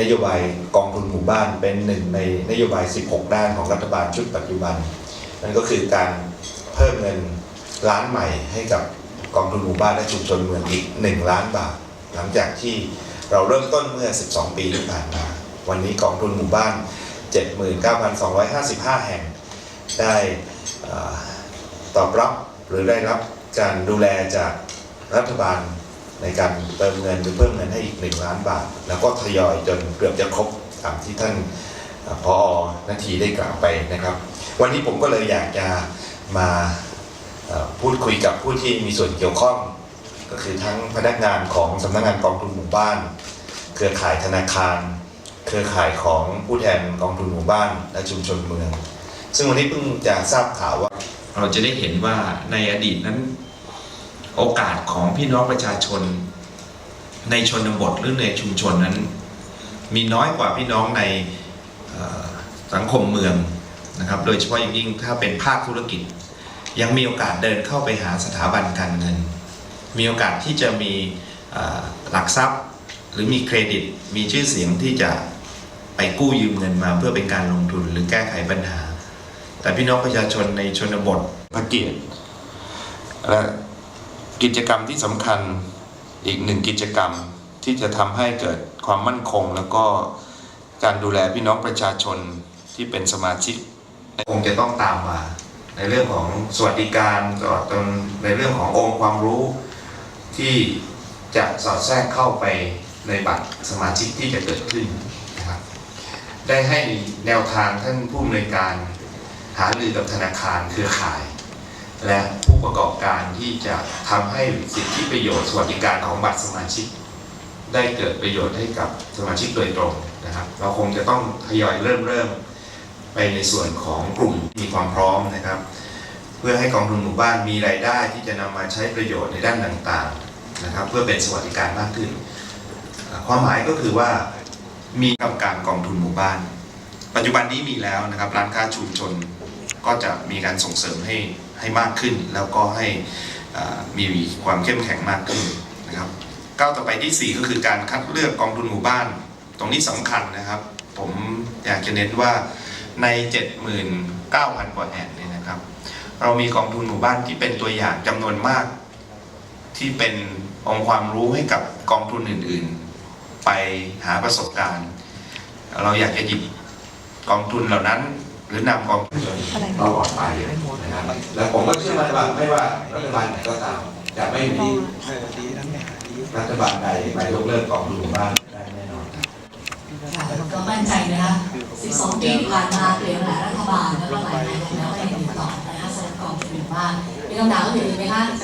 นโยบายกองทุนหมู่บ้านเป็นหนึ่งในนโยบาย 16 ด้านของรัฐบาลชุดปัจจุบัน นั่นก็คือการเพิ่มเงินล้านใหม่ให้กับกองทุนหมู่บ้านและชุมชนเมืองอีก 1 ล้านบาท หลังจากที่เราเริ่มต้นเมื่อ 12 ปีที่ผ่านมา วันนี้กองทุนหมู่บ้าน 79,255 แห่ง ได้ตอบรับหรือได้รับการดูแลจากรัฐบาล ในการเติมเงินหรือเพิ่มเงินให้อีก 1 ล้านบาท แล้วก็ทยอยจนเกือบจะครบตามที่ท่านเอ่อพอนาทีได้กล่าวไปนะครับ วันนี้ผมก็เลยอยากจะมาพูดคุยกับผู้ที่มีส่วนเกี่ยวข้อง ก็คือทั้งพนักงานของสำนักงานกองทุนหมู่บ้าน เครือข่ายธนาคาร เครือข่ายของผู้แทนกองทุนหมู่บ้าน และชุมชนเมือง ซึ่งวันนี้เพิ่งจะทราบข่าวว่า เราจะได้เห็นว่าในอดีตนั้น โอกาสของพี่น้องประชาชน ในชนบทหรือในชุมชนนั้น มีน้อยกว่าพี่น้องในสังคมเมืองนะครับ โดยเฉพาะอย่างยิ่งถ้าเป็นภาคธุรกิจ ยังมีโอกาสเดินเข้าไปหาสถาบันการเงิน มีโอกาสที่จะมีหลักทรัพย์หรือมีเครดิต มีชื่อเสียงที่จะไปกู้ยืมเงินมาเพื่อเป็นการลงทุนหรือแก้ไขปัญหา แต่พี่น้องประชาชนในชนบทพระเกียรติและ กิจกรรมที่สำคัญอีกหนึ่งกิจกรรมที่จะทำให้เกิดความมั่นคง แล้วก็การดูแลพี่น้องประชาชนที่เป็นสมาชิกคงจะต้องตามมา ในเรื่องของสวัสดิการตลอดจนในเรื่องขององค์ความรู้ที่จะสอดแทรกเข้าไปในบัตรสมาชิกที่จะเกิดขึ้นนะครับได้ให้แนวทางท่านผู้อำนวยการหารือกับธนาคารเครือข่าย และผู้ประกอบการที่จะทำให้สิทธิประโยชน์สวัสดิการของบัตรสมาชิก ได้เกิดประโยชน์ให้กับสมาชิกโดยตรงนะครับ เราคงจะต้องทยอยเริ่มเริ่มไปในส่วนของกลุ่มมีความพร้อมนะครับ เพื่อให้กองทุนหมู่บ้านมีรายได้ที่จะนำมาใช้ประโยชน์ในด้านต่างๆนะครับ เพื่อเป็นสวัสดิการมากขึ้น ความหมายก็คือว่ามีกรรมการกองทุนหมู่บ้าน ปัจจุบันนี้มีแล้วนะครับร้านค้าชุมชนก็จะมีการส่งเสริมให้ ให้มากขึ้น แล้วก็ให้มีความเข้มแข็งมากขึ้นนะครับก้าวต่อไปที่ 4 ก็คือการคัดเลือกกองทุนหมู่บ้าน ตรงนี้สำคัญนะครับ ผมอยากจะเน้นว่าใน 79,000 กว่าแห่งเนี่ยนะครับ เรามีกองทุนหมู่บ้านที่เป็นตัวอย่างจำนวนมาก ที่เป็นองค์ความรู้ให้กับกองทุนอื่น ๆ ไปหาประสบการณ์ เราอยากจะหยิบกองทุนเหล่านั้น หรือนำกองทุนตลอดไปนะครับและผมก็เชื่อมั่นว่าไม่ว่ารัฐบาลไหนก็ตามจะไม่มีรัฐบาลใดมายกเลิกกองทุนหมู่บ้านได้แน่นอนค่ะก็มั่นใจนะคะ12 ปีที่ผ่านมาเปลี่ยนหลายรัฐบาลแล้วก็หลายนายกแล้วก็ยังอยู่ต่อนะคะสำหรับกองทุนหมู่บ้านมีคำถามอื่นอีกไหมคะเชิญถามได้ไหมคะ